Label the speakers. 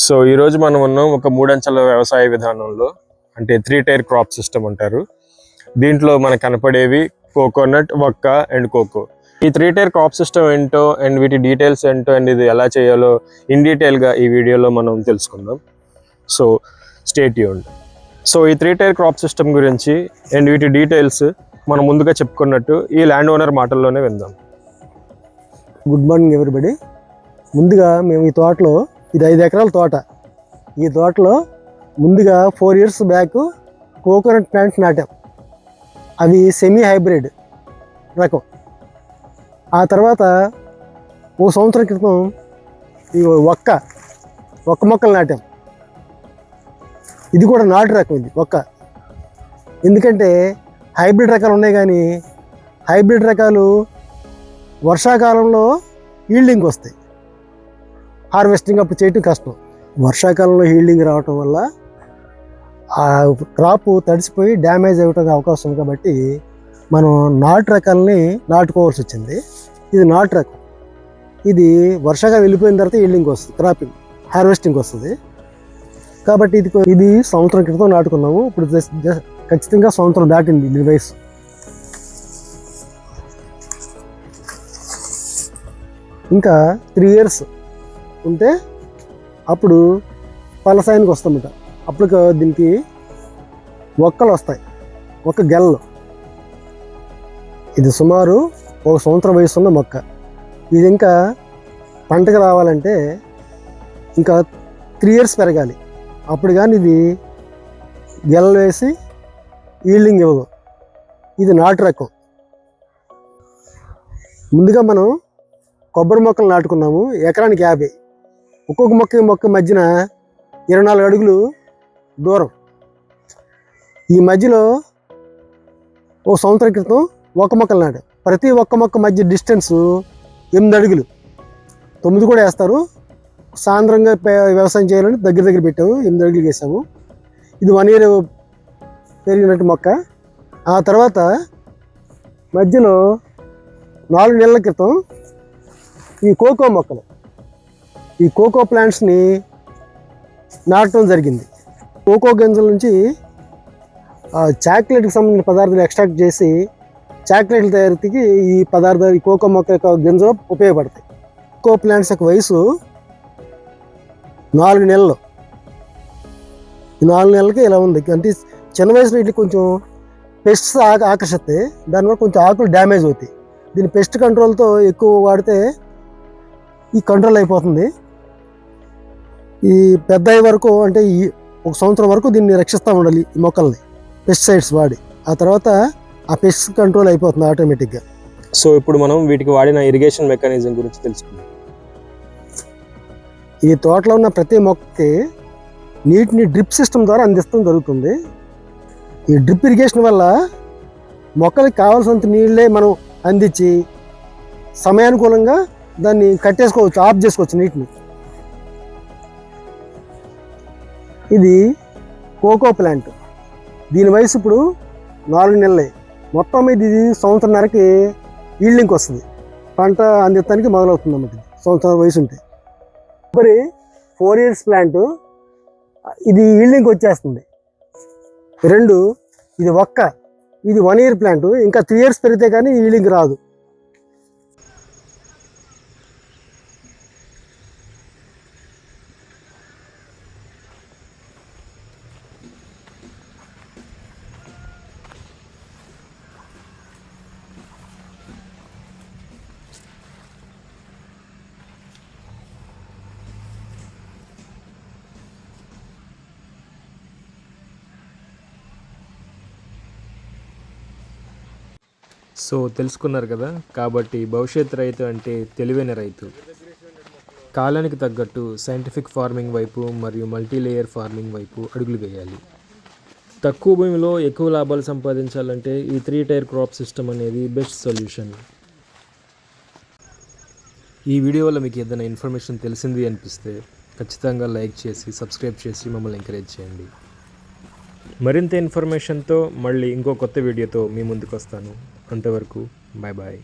Speaker 1: So ఈరోజు మనం ఉన్నాం ఒక మూడంచెల వ్యవసాయ విధానంలో అంటే త్రీ టైర్ క్రాప్ సిస్టమ్ అంటారు. దీంట్లో మనకు కనపడేవి కోకోనట్ వక్క అండ్ కోకో ఈ త్రీ టైర్ క్రాప్ సిస్టమ్ ఏంటో అండ్ వీటి డీటెయిల్స్ ఏంటో అండ్ ఇది ఎలా చేయాలో ఇన్ డీటెయిల్గా ఈ వీడియోలో మనం తెలుసుకుందాం. సో స్టేట్ యూన్ సో ఈ త్రీ టైర్ క్రాప్ సిస్టమ్ గురించి అండ్ వీటి డీటెయిల్స్ మనం ముందుగా చెప్పుకున్నట్టు ఈ ల్యాండ్ ఓనర్ మాటల్లోనే విందాం.
Speaker 2: గుడ్ మార్నింగ్ ఎవరిబడి ముందుగా మేము ఈ తోటలో ఇది ఐదు ఎకరాల తోట. ఈ తోటలో ముందుగా four years back coconut plants నాటాం. అవి సెమీ హైబ్రిడ్ రకం. ఆ తర్వాత ఓ సంవత్సరం క్రితం ఈ ఒక్క ఒక్క మొక్కలు నాటాం. ఇది కూడా నాటు రకం ఇది ఒక్క ఎందుకంటే హైబ్రిడ్ రకాలు ఉన్నాయి కానీ హైబ్రిడ్ రకాలు వర్షాకాలంలో ఈల్డింగ్ వస్తాయి. హార్వెస్టింగ్ అప్పుడు చేయటం కష్టం. వర్షాకాలంలో హీల్డింగ్ రావటం వల్ల ఆ క్రాప్ తడిసిపోయి డ్యామేజ్ అవ్వడానికి అవకాశం ఉంది కాబట్టి మనం నాటు రకాలని నాటుకోవాల్సి వచ్చింది. ఇది నాటు రకం. ఇది వర్షాకాలం వెళ్ళిపోయిన తర్వాత ఈల్డింగ్ వస్తుంది క్రాపింగ్ హార్వెస్టింగ్ వస్తుంది. కాబట్టి ఇది ఇది సంవత్సరం క్రితం నాటుకున్నాము. ఇప్పుడు ఖచ్చితంగా సంవత్సరం దాటింది దీని వయసు. ఇంకా త్రీ ఇయర్స్ ఉంటే అప్పుడు పలసాయానికి వస్తామట. అప్పుడు దీనికి ఒక్కలు వస్తాయి. ఒక గెల్లు. ఇది సుమారు ఒక సంవత్సరం వయసు ఉన్న మొక్క. ఇది ఇంకా పంటకు రావాలంటే ఇంకా త్రీ ఇయర్స్ పెరగాలి. అప్పుడు కానీ ఇది గెలలు వేసి ఈల్డింగ్ ఇవ్వదు. ఇది నాటు రకం. ముందుగా మనం కొబ్బరి మొక్కలు నాటుకున్నాము. ఎకరానికి యాభై. ఒక్కొక్క మొక్క మొక్క మధ్యన ఇరవై నాలుగు అడుగులు దూరం. ఈ మధ్యలో ఓ సంవత్సరం క్రితం ఒక్క మొక్కలు నాటు ప్రతి ఒక్క మొక్క మధ్య డిస్టెన్స్ ఎనిమిది అడుగులు. తొమ్మిది కూడా వేస్తారు. సాంద్రంగా పే- వ్యవసాయం చేయాలని దగ్గర దగ్గర పెట్టాము. ఎనిమిది అడుగులు వేసాము. ఇది వన్ ఇయర్ పెరిగినట్టు మొక్క. ఆ తర్వాత మధ్యలో నాలుగు నెలల క్రితం ఈ కోకో మొక్కలు. ఈ కోకో ప్లాంట్స్ని నాటడం జరిగింది. కోకో గింజల నుంచి ఆ, చాక్లెట్కి సంబంధించిన పదార్థాలు ఎక్స్ట్రాక్ట్ చేసి చాక్లెట్ల తయారీకి ఈ పదార్థాలు ఈ కోకో మొక్క యొక్క గింజలు ఉపయోగపడతాయి. కోకో ప్లాంట్స్ యొక్క వయసు నాలుగు నెలలు. ఈ నాలుగు నెలలకి ఇలా ఉంది. అంటే చిన్న వయసులో ఇట్లా కొంచెం పెస్ట్స్ ఆకర్షిస్తాయి. దానివల్ల కొంచెం ఆకులు డ్యామేజ్ అవుతాయి. దీని పెస్ట్ కంట్రోల్తో ఎక్కువ వాడితే ఈ కంట్రోల్ అయిపోతుంది. ఈ పెద్ద వరకు అంటే ఈ ఒక సంవత్సరం వరకు దీన్ని రక్షిస్తూ ఉండాలి ఈ మొక్కల్ని. పెస్టిసైడ్స్ వాడి. ఆ తర్వాత ఆ పెస్ట్ కంట్రోల్ అయిపోతుంది ఆటోమేటిక్గా
Speaker 1: సో ఇప్పుడు మనం వీటికి వాడిన ఇరిగేషన్ మెకానిజం గురించి తెలుసుకుందాం.
Speaker 2: ఈ తోటలో ఉన్న ప్రతి మొక్కకి నీటిని డ్రిప్ సిస్టమ్ ద్వారా అందిస్తాం జరుగుతుంది. ఈ డ్రిప్ ఇరిగేషన్ వల్ల మొక్కలకి కావాల్సినంత నీళ్ళే మనం అందించి సమయానుకూలంగా దాన్ని కట్టేసుకోవచ్చు ఆఫ్ చేసుకోవచ్చు నీటిని. ఇది కోకో ప్లాంట్. దీని వయసు ఇప్పుడు నాలుగు నెలలే. మొత్తం మీద ఇది సంవత్సరంన్నరకి ఈల్డింగ్కి వస్తుంది. పంట అందించడానికి మొదలవుతుంది అన్నమాట సంవత్సరం వయసు ఉంటే. కొబ్బరి ఫోర్ ఇయర్స్ ప్లాంట్ ఇది ఈల్డింగ్ వచ్చేస్తుంది. రెండు ఇది ఒక్క ఇది వన్ ఇయర్ ప్లాంట్ ఇంకా త్రీ ఇయర్స్ పెరిగితే కానీ ఈల్డింగ్ రాదు.
Speaker 1: సో తెలుసుకున్నారు కదా కాబట్టి భవిష్యత్ రైతు అంటే తెలివైన రైతు. కాలానికి తగ్గట్టు సైంటిఫిక్ ఫార్మింగ్ వైపు మరియు మల్టీలేయర్ ఫార్మింగ్ వైపు అడుగులు వేయాలి. తక్కువ భూమిలో ఎక్కువ లాభాలు సంపాదించాలంటే ఈ త్రీ టైర్ క్రాప్ సిస్టమ్ అనేది బెస్ట్ సొల్యూషన్ ఈ వీడియో వల్ల మీకు ఏదైనా ఇన్ఫర్మేషన్ తెలిసింది అనిపిస్తే ఖచ్చితంగా లైక్ చేసి సబ్స్క్రైబ్ చేసి మమ్మల్ని ఎంకరేజ్ చేయండి. మరింత ఇన్ఫర్మేషన్తో మళ్ళీ ఇంకో కొత్త వీడియోతో మీ ముందుకు వస్తాను. అంతవరకు బాయ్ బాయ్